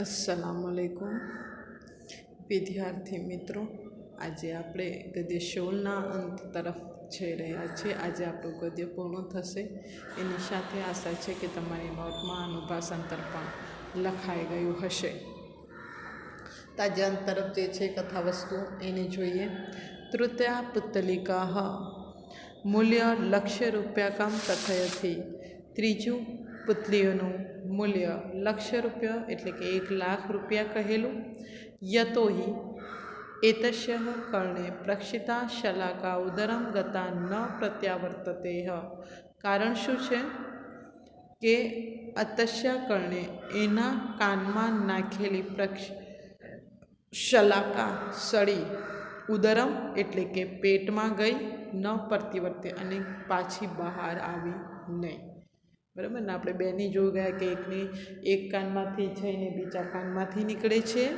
અસલામ વાલેકુમ વિદ્યાર્થી મિત્રો, આજે આપણે ગદ્ય શોલના અંત તરફ જઈ રહ્યા છીએ. આજે આપણું ગદ્ય પૂર્ણ થશે. એની સાથે આશા છે કે તમારી નોટમાં આનું ભાષાંતર પણ લખાઈ ગયું હશે. તાજા અંત તરફ જે છે કથા વસ્તુ એને જોઈએ. તૃતીયા પુતલિકા મૂલ્ય લક્ષ્ય રૂપિયા કામ કથયથી. ત્રીજું પુતલીઓનું મૂલ્ય લક્ષ રૂપિયા એટલે કે એક લાખ રૂપિયા કહેલું. યતોહિ એતશ્ય કર્ણે પ્રક્ષિતા શલાકા ઉદરમ ગતા ન પ્રત્યાવર્તતે કારણ શું છે? કે અતસ્ય કર્ણે એના કાનમાં નાખેલી પ્રક્ષ શલાકા સળી ઉદરમ એટલે કે પેટમાં ગઈ, ન પ્રતિવર્તે અને પાછી બહાર આવી નહીં. બરાબર ને? આપણે બેની જોઈ ગયા કે એકની એક કાનમાંથી જઈને બીજા કાનમાંથી નીકળે છે.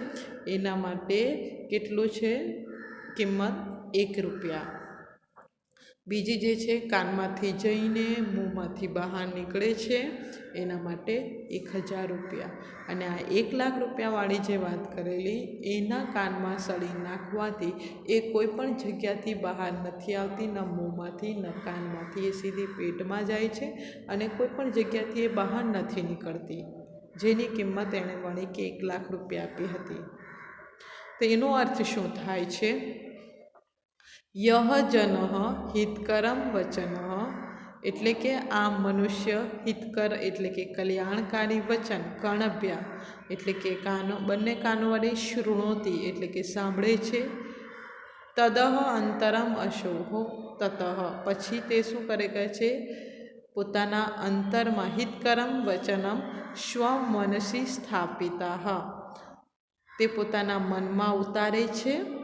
એના માટે કેટલું છે? કિંમત એક રૂપિયા. બીજી જે છે, કાનમાંથી જઈને મોંમાંથી બહાર નીકળે છે, એના માટે એક હજાર રૂપિયા. અને આ એક લાખ રૂપિયાવાળી જે વાત કરેલી, એના કાનમાં સળી નાખવાથી એ કોઈ પણ જગ્યાથી બહાર નથી આવતી, ન મોંમાંથી ન કાનમાંથી. એ સીધી પેટમાં જાય છે અને કોઈ પણ જગ્યાથી એ બહાર નથી નીકળતી. જેની કિંમત એણે વણી કે એક લાખ રૂપિયા આપી હતી. તો એનો અર્થ શું થાય છે? યહ જન હિતકરમ વચન એટલે કે આ મનુષ્ય હિતકર એટલે કે કલ્યાણકારી વચન કર્ણભ્યા એટલે કે કાનો, બંને કાનો વડે શૃણોતી એટલે કે સાંભળે છે. તદહ અંતરમ અશોહો તતઃ. પછી તે શું કરે કહે છે? પોતાના અંતરમાં હિતકરમ વચનમ સ્વમનસી સ્થાપિતા. તે પોતાના મનમાં ઉતારે છે.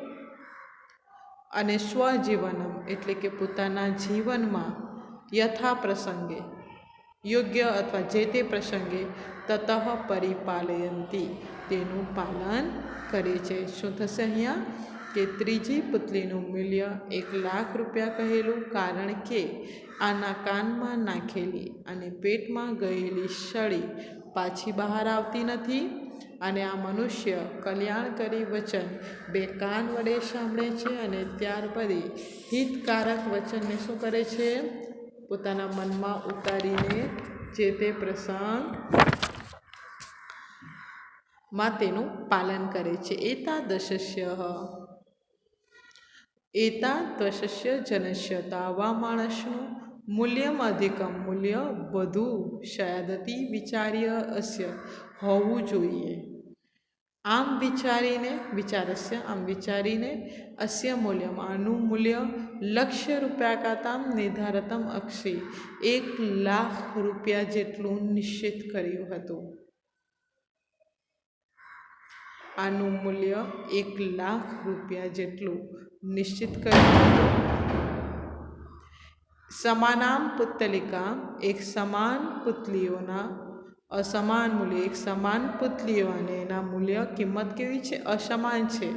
અને સ્વજીવનમ એટલે કે પોતાના જીવનમાં યથા પ્રસંગે યોગ્ય અથવા જે તે પ્રસંગે તતઃ પરિપાલયંતી. તેનું પાલન કરે છે. શું થશે અહીંયા? કે ત્રીજી પુતલીનું મૂલ્ય એક લાખ રૂપિયા કહેલું, કારણ કે આના કાનમાં નાખેલી અને પેટમાં ગયેલી સળી પાછી બહાર આવતી નથી. અને આ મનુષ્ય કલ્યાણકારી વચન બે કાન વડે સાંભળે છે અને ત્યાર પછી હિતકારક વચનને શું કરે છે? પોતાના મનમાં ઉતારીને જે તે પ્રસંગમાં તેનું પાલન કરે છે. એતાદશસ્ય. એતાદશસ્ય જનસ્ય તાવા માણસનું મૂલ્યમ અધિકમ મૂલ્ય વધુ શયાદતી વિચાર્ય અસ્ય હોવું જોઈએ. આમ વિચારીને, વિચારસ્ય, આમ વિચારીને, અસ્ય મૂલ્યમ, આનું મૂલ્ય લક્ષ્ય રૂપિયા કાતામ નિર્ધારતમ અક્ષી. એક લાખ રૂપિયા જેટલું નિશ્ચિત કર્યું હતું. આનું મૂલ્ય એક લાખ રૂપિયા જેટલું નિશ્ચિત કર્યું હતું. સમાનામ પુત્તલિકા એક સમાન પુતલીઓના અસમાન મૂલ્ય, એક સમાન પુતલીઓ અને એના મૂલ્ય કિંમત કેવી છે? અસમાન છે.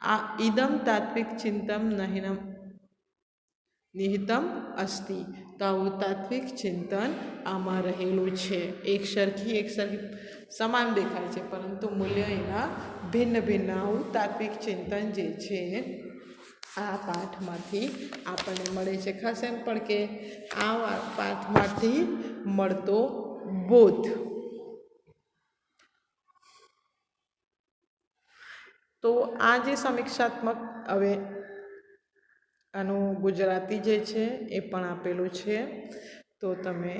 આ ઇદમ તાત્વિક ચિંતમ નહિનમ નિહિતમ અસ્તિ. તો આવું તાત્વિક ચિંતન આમાં રહેલું છે. એક સરખી એક સરખી સમાન દેખાય છે, પરંતુ મૂલ્ય એના ભિન્ન ભિન્ન. આવું તાત્વિક ચિંતન જે છે, આ પાઠમાંથી આપણને મળે છે. ખાસ એમ પણ કે આ પાઠમાંથી મળતો બોધ તો આ જે સમીક્ષાત્મક હવે આનું ગુજરાતી જે છે એ પણ આપેલું છે તો તમે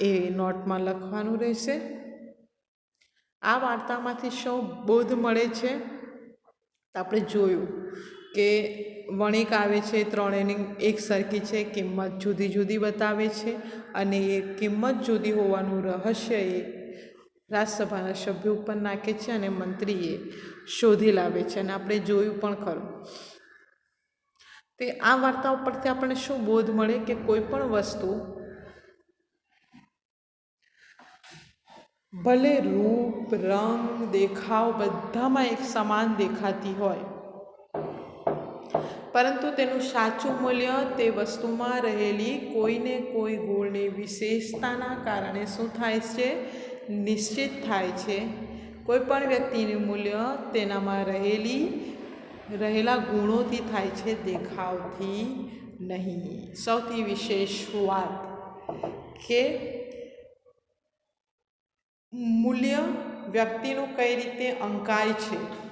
એ નોટમાં લખવાનું રહેશે આ વાર્તામાંથી શું બોધ મળે છે આપણે જોયું કે વણિક આવે છે ત્રણેયની એક સરખી છે, કિંમત જુદી જુદી બતાવે છે અને એ કિંમત જુદી હોવાનું રહસ્ય એ રાજ્યસભાના સભ્યો ઉપર નાખે છે અને મંત્રીએ શોધી લાવે છે અને આપણે જોયું પણ ખરું. તે આ વાર્તા ઉપરથી આપણને શું બોધ મળે કે કોઈ પણ વસ્તુ ભલે રૂપ, રંગ, દેખાવ બધામાં એક સમાન દેખાતી હોય પરંતુ તેનું સાચું મૂલ્ય તે વસ્તુમાં રહેલી કોઈને કોઈ ગુણની વિશેષતાના કારણે શું થાય છે? નિશ્ચિત થાય છે. કોઈ પણ વ્યક્તિનું મૂલ્ય તેનામાં રહેલી, રહેલા ગુણોથી થાય છે, દેખાવથી નહીં. સૌથી વિશેષ વાત કે મૂલ્ય વ્યક્તિનું કઈ રીતે અંકાય છે.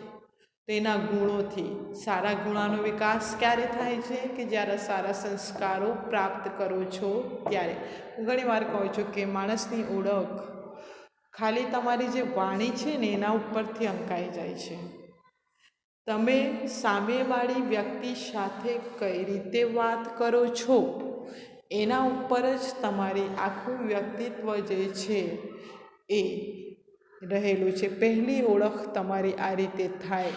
તેના ગુણોથી સારા ગુણાનો વિકાસ ક્યારે થાય છે કે જ્યારે સારા સંસ્કારો પ્રાપ્ત કરો છો ત્યારે? હું ઘણી વાર કહું છું કે માણસની ઓળખ ખાલી તમારી જે વાણી છે ને એના ઉપરથી અંકાઈ જાય છે. તમે સામેવાળી વ્યક્તિ સાથે કઈ રીતે વાત કરો છો? એના ઉપર જ તમારી આખું વ્યક્તિત્વ જે છે એ રહેલું છે. પહેલી ઓળખ તમારી આ રીતે થાય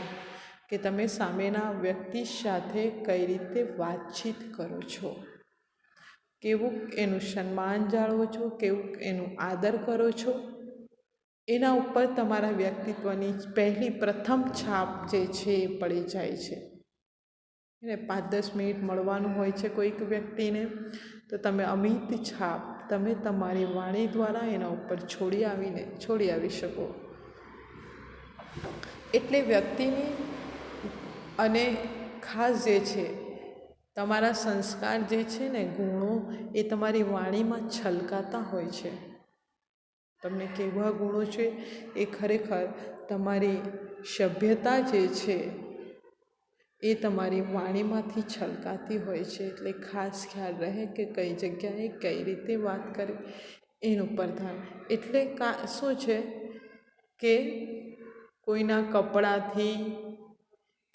કે તમે સામેના વ્યક્તિ સાથે કઈ રીતે વાતચીત કરો છો. કેવું એનું સન્માન જાળવો છો કેવું એનું આદર કરો છો. એના ઉપર તમારા વ્યક્તિત્વની પહેલી પ્રથમ છાપ જે છે એ પડી જાય છે. એને પાંચ દસ મિનિટ મળવાનું હોય છે કોઈક વ્યક્તિને, તો તમે અમિત છાપ તમે તમારી વાણી દ્વારા એના ઉપર છોડી આવીને, છોડી આવી શકો. એટલે વ્યક્તિની અને ખાસ જે છે, તમારા સંસ્કાર જે છે ને ગુણો, એ તમારી વાણીમાં છલકાતા હોય છે. તમને કેવા ગુણો છે? એ ખરેખર તમારી સભ્યતા જે છે એ તમારી વાણીમાંથી છલકાતી હોય છે, એટલે ખાસ ખ્યાલ રહે કે કઈ જગ્યાએ કઈ રીતે વાત કરવી, એનું પર ધ્યાન એટલે કા, શું છે કે કોઈના કપડાથી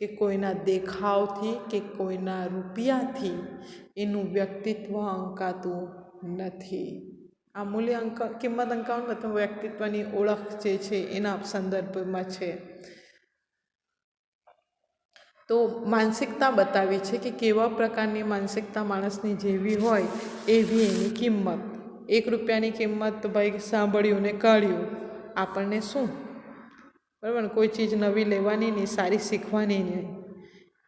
કે કોઈના દેખાવથી કે કોઈના રૂપિયાથી એનું વ્યક્તિત્વ અંકાતું નથી. આ મૂલ્ય અંક કિંમત અંકાવન મતલબ વ્યક્તિત્વની ઓળખ જે છે એના સંદર્ભમાં છે. તો માનસિકતા બતાવી છે કે કેવા પ્રકારની માનસિકતા માણસની જેવી હોય એવી એની કિંમત. એક રૂપિયાની કિંમત ભાઈ સાંભળ્યું ને કાઢ્યું. આપણને શું? બરાબર કોઈ ચીજ નવી લેવાની નહીં, સારી શીખવાની નહીં.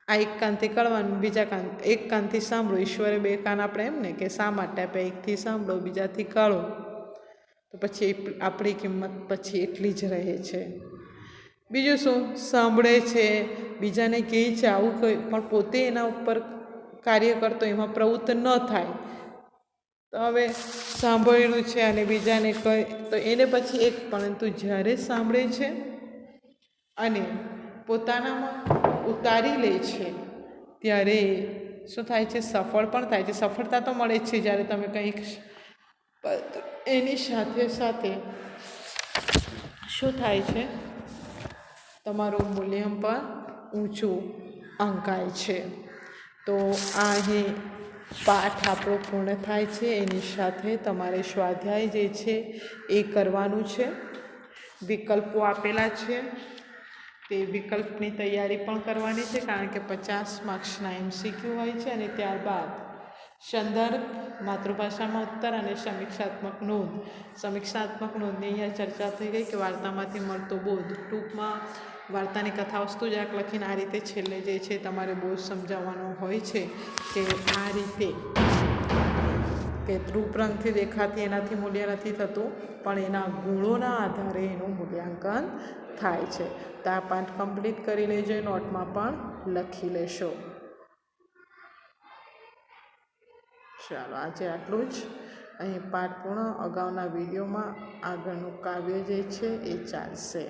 આ એક કાનથી કાઢવાનું, બીજા કાન, એક કાનથી સાંભળો. ઈશ્વરે બે કાન આપણે એમ ને કે શા માટે આપે? એકથી સાંભળો, બીજાથી કાઢો. તો પછી આપણી કિંમત પછી એટલી જ રહે છે. બીજું શું? સાંભળે છે. બીજાને કહે છે આવું કહ્યું પણ પોતે એના ઉપર કાર્ય કરતો એમાં પ્રવૃત્ત ન થાય. તો હવે સાંભળેલું છે અને બીજાને કહે, તો એને પછી એક, પરંતુ જ્યારે સાંભળે છે અને પોતાનામાં ઉતારી લે છે, ત્યારે શું થાય છે? સફળ પણ થાય છે. સફળતા તો મળે જ છે જ્યારે તમે કંઈક એની સાથે સાથે શું થાય છે? તમારું મૂલ્ય પણ ઊંચું અંકાય છે. તો આ અહીં પાઠ આપણો પૂર્ણ થાય છે. એની સાથે તમારે સ્વાધ્યાય જે છે એ કરવાનું છે. વિકલ્પો આપેલા છે. તે વિકલ્પની તૈયારી પણ કરવાની છે, કારણ કે પચાસ માર્ક્સના એમસીક્યુ હોય છે અને ત્યારબાદ સંદર્ભ, માતૃભાષામાં ઉત્તર અને સમીક્ષાત્મક નોંધ. સમીક્ષાત્મક નોંધની અહીંયા ચર્ચા થઈ ગઈ કે વાર્તામાંથી મળતો બોધ ટૂંકમાં વાર્તાની કથા વસ્તુ જ આક લખીને આ રીતે છેલ્લે જે છે તમારે બહુ સમજાવવાનો હોય છે કે આ રીતે કે રૂપરંગથી દેખાતી એનાથી મૂલ્ય નથી થતું, પણ એના ગુણોના આધારે એનું મૂલ્યાંકન થાય છે. તો આ પાઠ કમ્પ્લીટ કરી લેજો નોટમાં પણ લખી લેશો. ચાલો, આજે આટલું જ. અહીં પાઠ પૂર્ણ, અગાઉના વિડીયોમાં આગળનું કાવ્ય જે છે એ ચાલશે.